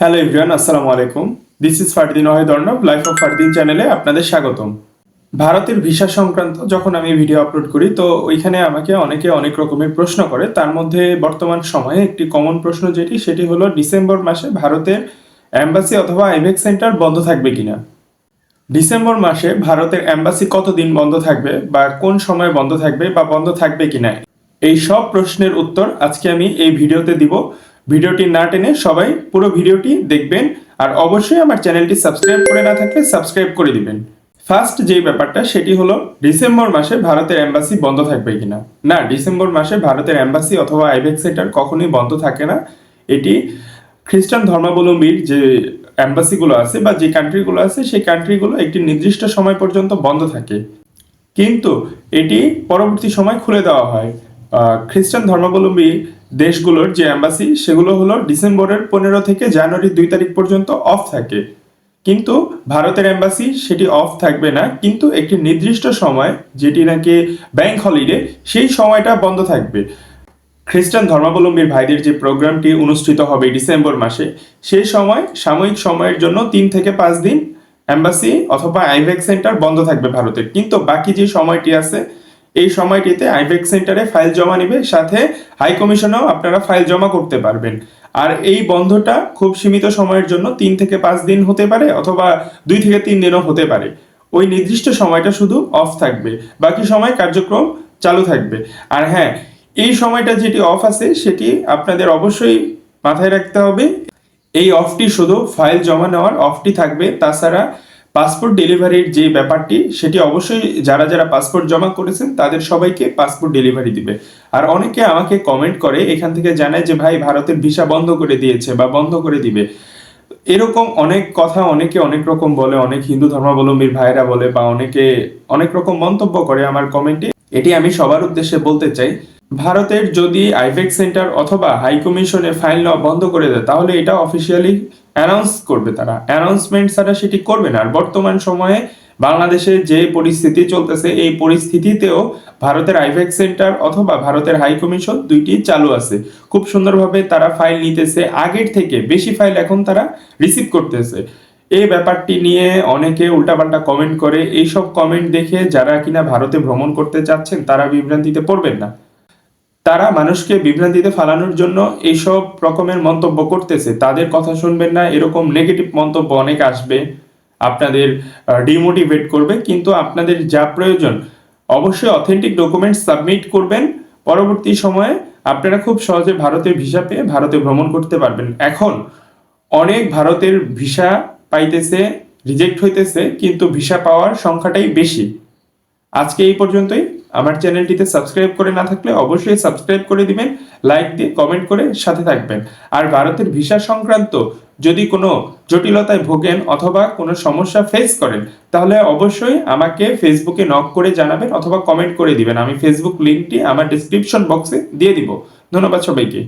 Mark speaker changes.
Speaker 1: Hello everyone, আসসালামু আলাইকুম। This is Fardin Wahid Arnob life of Fardin চ্যানেলে আপনাদের স্বাগতম। ভারতের ভিসা সংক্রান্ত যখন আমি ভিডিও আপলোড করি, তো ওইখানে আমাকে অনেকে অনেক রকমের প্রশ্ন করে। তার মধ্যে বর্তমান সময়ে একটি কমন প্রশ্ন যেটি, সেটি হলো, ডিসেম্বর মাসে ভারতের অ্যাম্বাসি অথবা আইভেক সেন্টার বন্ধ থাকবে কিনা? ডিসেম্বর মাসে ভারতের অ্যাম্বাসি কতদিন বন্ধ থাকবে বা কোন সময় বন্ধ থাকবে বা বন্ধ থাকবে কিনা? এই সব প্রশ্নের উত্তর আজকে আমি এই ভিডিওতে দিব। ভিডিওটি না টেনে সবাই পুরো ভিডিওটি দেখবেন আর অবশ্যই আমার চ্যানেলটি সাবস্ক্রাইব করে না থাকলে সাবস্ক্রাইব করে দিবেন। ফার্স্ট যেই ব্যাপারটা, সেটি হলো ডিসেম্বর মাসে ভারতের অ্যাম্বাসি বন্ধ থাকবে কিনা। না, ডিসেম্বর মাসে ভারতের অ্যাম্বাসি অথবা আইভেক সেন্টার কখনোই বন্ধ থাকে না। এটি খ্রিস্টান ধর্মাবলম্বীর যে অ্যাম্বাসিগুলো আছে বা যে কান্ট্রিগুলো আছে, সেই কান্ট্রিগুলো একটি নির্দিষ্ট সময় পর্যন্ত বন্ধ থাকে। কিন্তু এটি পরবর্তী সময় খুলে দেওয়া হয়। খ্রিস্টান ধর্মাবলম্বী দেশগুলোর যে অ্যাম্বাসি সেগুলো হলো ডিসেম্বরের পনেরো থেকে জানুয়ারি দুই তারিখ পর্যন্ত অফ থাকে। কিন্তু ভারতের অ্যাম্বাসি সেটি অফ থাকবে না, কিন্তু একটি নির্দিষ্ট সময়, যেটি নাকি ব্যাংক হলিডে সেই সময়টা বন্ধ থাকবে। খ্রিস্টান ধর্মাবলম্বীর ভাইদের যে প্রোগ্রামটি অনুষ্ঠিত হবে ডিসেম্বর মাসে, সেই সময়, সাময়িক সময়ের জন্য তিন থেকে পাঁচ দিন অ্যাম্বাসি অথবা আইভেক সেন্টার বন্ধ থাকবে ভারতের। কিন্তু বাকি যে সময়টি আছে এই সময়টিতে আইভেক সেন্টারে ফাইল জমা নেবে, সাথে হাই কমিশনেও আপনারা ফাইল জমা করতে পারবেন। আর এই বন্ধটা খুব সীমিত সময়ের জন্য তিন থেকে পাঁচ দিন হতে পারে অথবা দুই থেকে তিন দিনও হতে পারে। ওই নির্দিষ্ট সময়টা শুধু অফ থাকবে, বাকি সময় কার্যক্রম চালু থাকবে। আর হ্যাঁ এই সময়টা যেটি অফ আছে, সেটি আপনাদের অবশ্যই মাথায় রাখতে হবে। এই অফটি শুধু ফাইল জমা নেওয়ার অফটি থাকবে, তাছাড়া পাসপোর্ট ডেলিভারির যে ব্যাপারটি, সেটি অবশ্যই যারা যারা পাসপোর্ট জমা করেছেন, তাদের সবাইকে পাসপোর্ট ডেলিভারি দিবে। আর অনেকে আমাকে কমেন্ট করে, এখান থেকে জানায় যে, ভাই, ভারতের ভিসা বন্ধ করে দিয়েছে বা বন্ধ করে দিবে। এরকম অনেক কথা অনেকে অনেক রকম বলে, অনেক হিন্দু ধর্মাবলম্বীর ভাইরা বলে বা অনেকে অনেক রকম মন্তব্য করে আমার কমেন্টে এটি আমি সবার উদ্দেশ্যে বলতে চাই ভারতের যদি আইভেক সেন্টার অথবা হাই কমিশনে ফাইল নেওয়া বন্ধ করে দেয়, তাহলে এটা অফিসিয়ালি অ্যানাউন্স করবে তারা। অ্যানাউন্সমেন্ট ছাড়া সেটি করবে না। আর বর্তমান সময়ে বাংলাদেশে যে পরিস্থিতি চলতেছে, এই পরিস্থিতিতেও ভারতের আইভেক সেন্টার অথবা ভারতের হাই কমিশন দুইটি চালু আছে। খুব সুন্দরভাবে তারা ফাইল নিতেছে। আগের থেকে বেশি ফাইল এখন তারা রিসিভ করতেছে। এই ব্যাপারটি নিয়ে অনেকে উল্টাপাল্টা কমেন্ট করে। এইসব কমেন্ট দেখে যারা কিনা ভারতে ভ্রমণ করতে চাচ্ছেন, তারা বিভ্রান্তিতে পড়বেন না। তারা মানুষকে বিভ্রান্তিতে ফালানোর জন্য এইসব রকমের মন্তব্য করতেছে। তাদের কথা শুনবেন না, এরকম নেগেটিভ মন্তব্য অনেক আসবে, আপনাদের ডিমোটিভেট করবে, কিন্তু আপনাদের যা প্রয়োজন, অবশ্যই অথেন্টিক ডকুমেন্টস সাবমিট করবেন। পরবর্তী সময়ে আপনারা খুব সহজে ভারতের ভিসা পেয়ে ভারতে ভ্রমণ করতে পারবেন। এখন অনেক ভারতের ভিসা পাইতেছে রিজেক্ট হইতেছে, কিন্তু ভিসা পাওয়ার সংখ্যাটাই বেশি। আজকে এই পর্যন্তই। আমার চ্যানেলটিতে সাবস্ক্রাইব করে না থাকলে অবশ্যই সাবস্ক্রাইব করে দিবেন, লাইক দিয়ে কমেন্ট করে সাথে থাকবেন। আর ভারতের ভিসা সংক্রান্ত যদি কোনো জটিলতায় ভোগেন অথবা কোনো সমস্যা ফেস করেন, তাহলে অবশ্যই আমাকে ফেসবুকে নক করে জানাবেন অথবা কমেন্ট করে দিবেন। আমি ফেসবুক লিঙ্কটি আমার ডিসক্রিপশন বক্সে দিয়ে দিব। ধন্যবাদ সবাইকে।